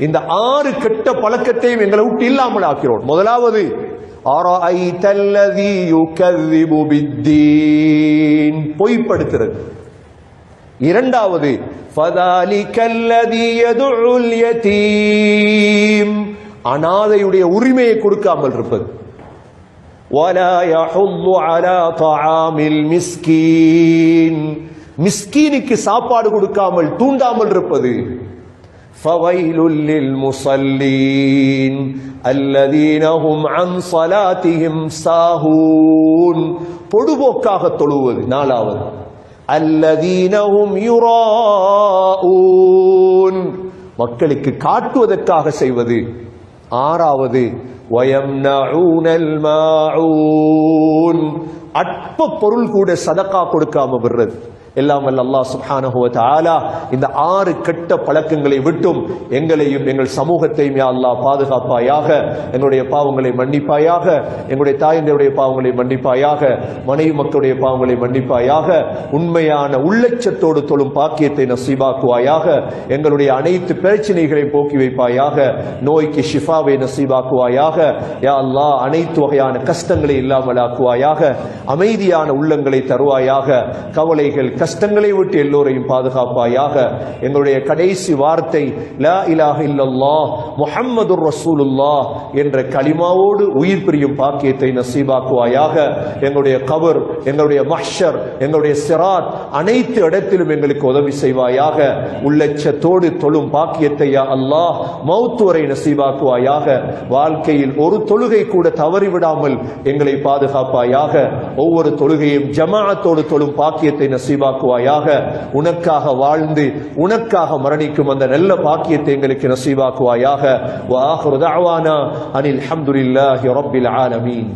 இந்த ஆறு கெட்ட பழக்கத்தையும் எங்களை விட்டு இல்லாமல் ஆக்கிறோம். முதலாவது பொய்ப்படுத்துறது. இரண்டாவது அனாதையுடைய உரிமையை கொடுக்காமல் இருப்பது. மிஸ்கீனுக்கு சாப்பாடு கொடுக்காமல் தூண்டாமல் இருப்பது. فويل للمصلين الذين هم عن صلاتهم ساهون பொடுபோக்காக தொழுவது நாலாவது الذين هم يراءون மக்களுக்கு காட்டுவதற்காக செய்வது ஆறாவது ويمنعون الماعون அற்ப பொருள் கூட சதக்கா கொடுக்காம விடுறது எல்லாம் வல்ல அல்லாஹ் சுப்ஹானஹுவ தாலா இந்த ஆறு கெட்ட பழக்கங்களை விட்டும் எங்களையும் எங்கள் சமூகத்தையும் யா அல்லாஹ் பாதுகாப்பாயாக எங்களுடைய பாவங்களை மன்னிப்பாயாக எங்களுடைய தாயினுடைய பாவங்களை மன்னிப்பாயாக மனைவி மக்களுடைய பாவங்களை மன்னிப்பாயாக உண்மையான உள்ளச்சத்தோடு தொழும் பாக்கியத்தை நசீபாக்குவாயாக எங்களுடைய அனைத்து பிரச்சனைகளையும் போக்கி வைப்பாயாக நோய்க்கு ஷிஃபாவை நசீபாக்குவாயாக யா அல்லா அனைத்து வகையான கஷ்டங்களை இல்லாமல் ஆக்குவாயாக அமைதியான உள்ளங்களை தருவாயாக கவலைகள் கஷ்டங்களை விட்டு எல்லோரையும் பாதுகாப்பாயாக எங்களுடைய கடைசி வார்த்தை லா இலாஹ இல்லல்லாஹ் முஹம்மதுர் ரசூலுல்லாஹ் என்ற கலிமாவோடு உயிர் பிரியும் பாக்கியத்தை நசீபாக்குவாயாக எங்களுடைய கவர் எங்களுடைய மஹ்ஷர் எங்களுடைய சிராத் அனைத்து இடத்திலும் எங்களுக்கு உதவி செய்வாயாக உள்ளச்சத்தோடு தொழும் பாக்கியத்தை யா அல்லாஹ் மௌத்து வரை நசீபாக்குவாயாக வாழ்க்கையில் ஒரு தொழுகை கூட தவறிவிடாமல் எங்களை பாதுகாப்பாயாக ஒவ்வொரு தொழுகையும் ஜமாஅத்தோடு தொழும் பாக்கியத்தை நசீவாக்குவாயாக. உனக்காக வாழ்ந்து உனக்காக மரணிக்கும் அந்த நல்ல பாக்கியத்தை எங்களுக்கு நசீவாக்குவாயாக. வாஹுரு தாவானா அனில் அஹமதுல்லாஹி ரப்பில் ஆலமீன்.